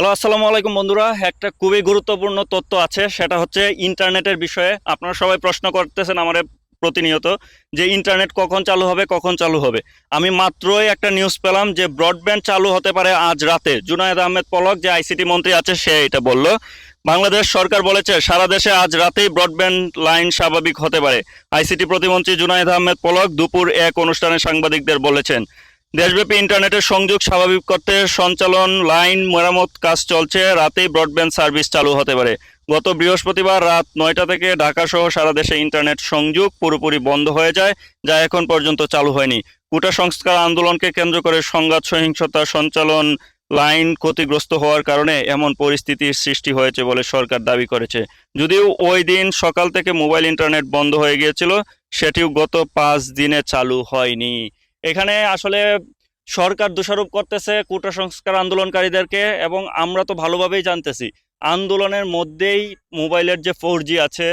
Hello, আসসালামু আলাইকুম বন্ধুরা। একটা খুবই গুরুত্বপূর্ণ তথ্য আছে, সেটা হচ্ছে ইন্টারনেটের বিষয়ে। আপনারা সবাই প্রশ্ন করতেছেন আমাদের প্রতিনিয়ত যে ইন্টারনেট কখন চালু হবে, কখন চালু হবে। আমি মাত্রই একটা নিউজ পেলাম যে ব্রডব্যান্ড চালু হতে পারে আজ রাতে। জুনায়েদ আহমেদ পলক, যে আইসিটি মন্ত্রী আছে, সে এটা বলল। বাংলাদেশ সরকার বলেছে, সারা দেশে আজ রাতেই ব্রডব্যান্ড লাইন স্বাভাবিক হতে পারে। আইসিটি প্রতিমন্ত্রী জুনায়েদ আহমেদ পলক দুপুর এক অনুষ্ঠানে সাংবাদিকদের বলেছেন দেশব্যাপী ইন্টারনেটের সংযোগ স্বাভাবিক করতে সঞ্চালন লাইন মেরামত কাজ চলছে। রাতেই ব্রডব্যান্ড সার্ভিস চালু হতে পারে। গত বৃহস্পতিবার রাত নয়টা থেকে ঢাকা সহ সারা দেশে ইন্টারনেট সংযোগ পুরোপুরি বন্ধ হয়ে যায়, যা এখন পর্যন্ত চালু হয়নি। কোটা সংস্কার আন্দোলনকে কেন্দ্র করে সংঘাত, সহিংসতা, সঞ্চালন লাইন ক্ষতিগ্রস্ত হওয়ার কারণে এমন পরিস্থিতির সৃষ্টি হয়েছে বলে সরকার দাবি করেছে। যদিও ওই দিন সকাল থেকে মোবাইল ইন্টারনেট বন্ধ হয়ে গিয়েছিল, সেটিও গত পাঁচ দিনে চালু হয়নি। এখানে আসলে সরকার দোষারোপ করতেছে কোটা সংস্কার আন্দোলনকারীদেরকে এবং আমরা তো ভালোভাবেই জানতেছি। আন্দোলনের মধ্যেই মোবাইলের যে ফোর আছে,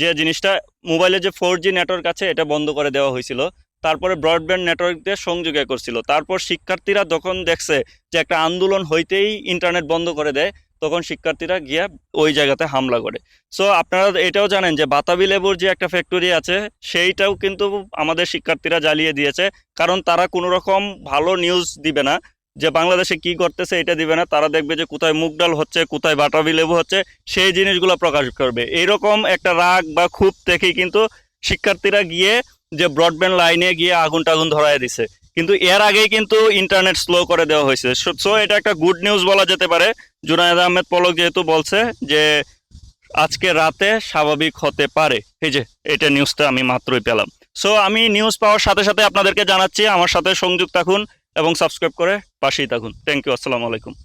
যে জিনিসটা, মোবাইলের যে ফোর জি নেটওয়ার্ক আছে, এটা বন্ধ করে দেওয়া হয়েছিল। তারপরে ব্রডব্যান্ড নেটওয়ার্ক দিয়ে সংযোগে করছিল। তারপর শিক্ষার্থীরা যখন দেখছে যে একটা আন্দোলন হইতেই ইন্টারনেট বন্ধ করে দেয় তখন শিক্ষার্থীরা গিয়ে ওই জায়গাতে হামলা করে। সো আপনারা এটাও জানেন যে বাতাবি লেবুর যে একটা ফ্যাক্টরি আছে, সেইটাও কিন্তু আমাদের শিক্ষার্থীরা জ্বালিয়ে দিয়েছে। কারণ তারা কোনো রকম ভালো নিউজ দিবে না যে বাংলাদেশে কি করতেছে এটা দিবে না। তারা দেখবে যে কোথায় মুগ ডাল হচ্ছে, কোথায় বাটাবি লেবু হচ্ছে, সেই জিনিসগুলো প্রকাশ করবে। এইরকম একটা রাগ বা ক্ষোভ থেকেই কিন্তু শিক্ষার্থীরা গিয়ে যে ব্রডব্যান্ড লাইনে গিয়ে আগুন টাগুন ধরায় দিছে। কিন্তু এর আগেই কিন্তু ইন্টারনেট স্লো করে দেওয়া হয়েছে। সো এটা একটা গুড নিউজ বলা যেতে পারে। জুনায়দ আহমেদ পলক যেহেতু বলছে যে, আজকে রাতে স্বাভাবিক হতে পারে। এই যে, এটা নিউজটা আমি মাত্রই পেলাম। সো আমি নিউজ পাওয়ার সাথে সাথে আপনাদেরকে জানাচ্ছি। আমার সাথে সংযুক্ত থাকুন এবং সাবস্ক্রাইব করে পাশেই থাকুন। থ্যাংক ইউ আসসালামু আলাইকুম।